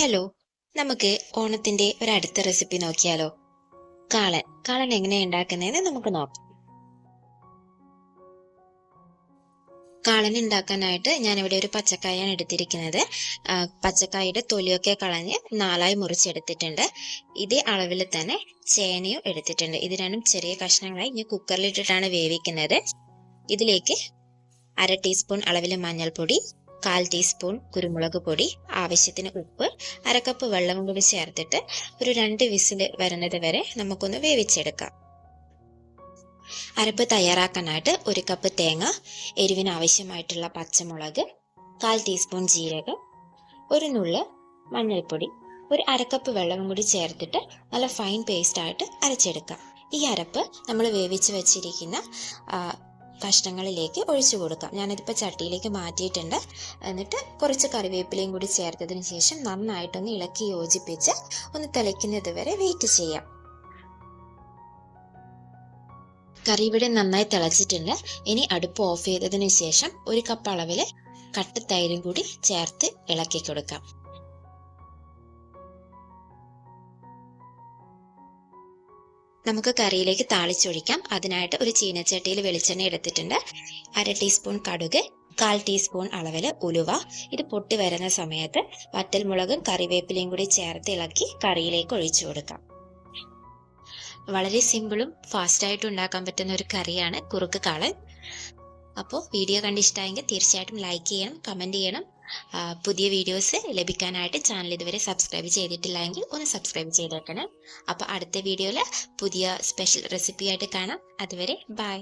Hello നമുക്ക് ഓണത്തിന്റെ ഒരു അടുത്ത റെസിപ്പി നോക്കിയാലോ? കാളൻ. കാളൻ എങ്ങനെയാണ് ഉണ്ടാക്കുന്നതെന്ന് നമുക്ക് നോക്കാം. കാളൻ ഉണ്ടാക്കാനായിട്ട് ഞാനിവിടെ ഒരു പച്ചക്കായാണ് എടുത്തിരിക്കുന്നത്. പച്ചക്കായുടെ തൊലിയൊക്കെ കളഞ്ഞ് നാലായി മുറിച്ചെടുത്തിട്ടുണ്ട്. ഇതേ അളവിൽ തന്നെ ചേനയും എടുത്തിട്ടുണ്ട്. ഇത് രണ്ടും ചെറിയ കഷ്ണങ്ങളായി ഞാൻ കുക്കറിലിട്ടിട്ടാണ് വേവിക്കുന്നത്. ഇതിലേക്ക് അര ടീസ്പൂൺ അളവിൽ മഞ്ഞൾപ്പൊടി കാൽ ടീസ്പൂൺ കുരുമുളക് പൊടി ആവശ്യത്തിന് ഉപ്പ് അരക്കപ്പ് കപ്പ് വെള്ളവും കൂടി ചേർത്തിട്ട് ഒരു രണ്ട് വിസിൽ വരുന്നത് വരെ നമുക്കൊന്ന് വേവിച്ചെടുക്കാം. അരപ്പ് തയ്യാറാക്കാനായിട്ട് ഒരു കപ്പ് തേങ്ങ എരിവിന് ആവശ്യമായിട്ടുള്ള പച്ചമുളക് കാൽ ടീസ്പൂൺ ജീരകം ഒരു നുള്ള് മഞ്ഞൾപ്പൊടി ഒരു അരക്കപ്പ് വെള്ളവും കൂടി ചേർത്തിട്ട് നല്ല ഫൈൻ പേസ്റ്റ് ആയിട്ട് അരച്ചെടുക്കാം. ഈ അരപ്പ് നമ്മൾ വേവിച്ച് വെച്ചിരിക്കുന്ന കഷ്ണങ്ങളിലേക്ക് ഒഴിച്ചു കൊടുക്കാം. ഞാനിതിപ്പോൾ ചട്ടിയിലേക്ക് മാറ്റിയിട്ടുണ്ട്. എന്നിട്ട് കുറച്ച് കറിവേപ്പിലയും കൂടി ചേർത്തതിന് ശേഷം നന്നായിട്ടൊന്ന് ഇളക്കി യോജിപ്പിച്ച് ഒന്ന് തിളയ്ക്കുന്നത് വരെ വെയിറ്റ് ചെയ്യാം. കറി ഇവിടെ നന്നായി തിളച്ചിട്ടുണ്ട്. ഇനി അടുപ്പ് ഓഫ് ചെയ്തതിന് ശേഷം ഒരു കപ്പ് അളവിൽ കട്ട തൈരും കൂടി ചേർത്ത് ഇളക്കി കൊടുക്കാം. നമുക്ക് കറിയിലേക്ക് താളിച്ചൊഴിക്കാം. അതിനായിട്ട് ഒരു ചീനച്ചട്ടിയിൽ വെളിച്ചെണ്ണ എടുത്തിട്ടുണ്ട്. അര ടീസ്പൂൺ കടുക് കാൽ ടീസ്പൂൺ അളവിൽ ഉലുവ. ഇത് പൊട്ടി വരുന്ന സമയത്ത് വറ്റൽമുളകും കറിവേപ്പിലയും കൂടി ചേർത്ത് ഇളക്കി കറിയിലേക്ക് ഒഴിച്ചു കൊടുക്കാം. വളരെ സിമ്പിളും ഫാസ്റ്റായിട്ടും ഉണ്ടാക്കാൻ പറ്റുന്ന ഒരു കറിയാണ് കുറുക്ക് കാളൻ. അപ്പോൾ വീഡിയോ കണ്ട് ഇഷ്ടമായെങ്കിൽ തീർച്ചയായിട്ടും ലൈക്ക് ചെയ്യണം കമന്റ് ചെയ്യണം. പുതിയ വീഡിയോസ് ലഭിക്കാനായിട്ട് ചാനൽ ഇതുവരെ സബ്സ്ക്രൈബ് ചെയ്തിട്ടില്ലെങ്കിൽ ഒന്ന് സബ്സ്ക്രൈബ് ചെയ്തേക്കണം. അപ്പോൾ അടുത്ത വീഡിയോയിൽ പുതിയ സ്പെഷ്യൽ റെസിപ്പി ആയിട്ട് കാണാം. അതുവരെ ബൈ